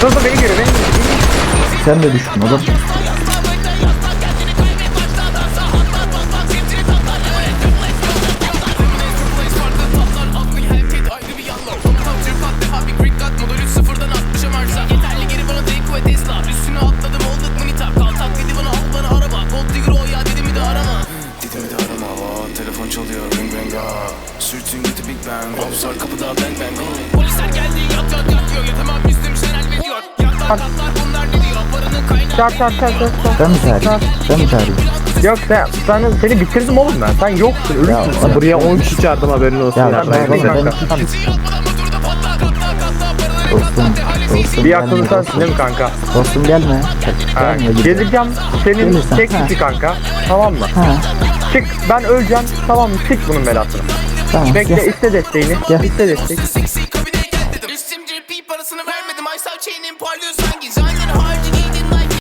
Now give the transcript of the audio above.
Dur dur beni görüyor beni görüyor. Sen de düştün oğlum. Ah Sürtün gitti Big Bang Popstar kapıda bang bang oh. Polisler geldi yat yat yat Çak çak çak çak çak. Sen mi çağırıyorsun? Sen mi çağırıyorsun? Yok sen, ben seni bitirdim oğlum ben. Sen yoksun ölüsün Ya, sen. Buraya 10 kişi çağırdım haberin olsun. Ya ya. ben, ben, ben, ben, dostum, dostum Bir aklını sensin değil mi kanka? Dostum gelme. Ha, Gelme. geleceğim senin Gelirsen, tek kişi kanka. Tamam mı? Ha, Çık ben öleceğim. Tamam mı? Çık bunun belasını. tamam. Bekle Gel. iste desteğini. Gel. İste destek.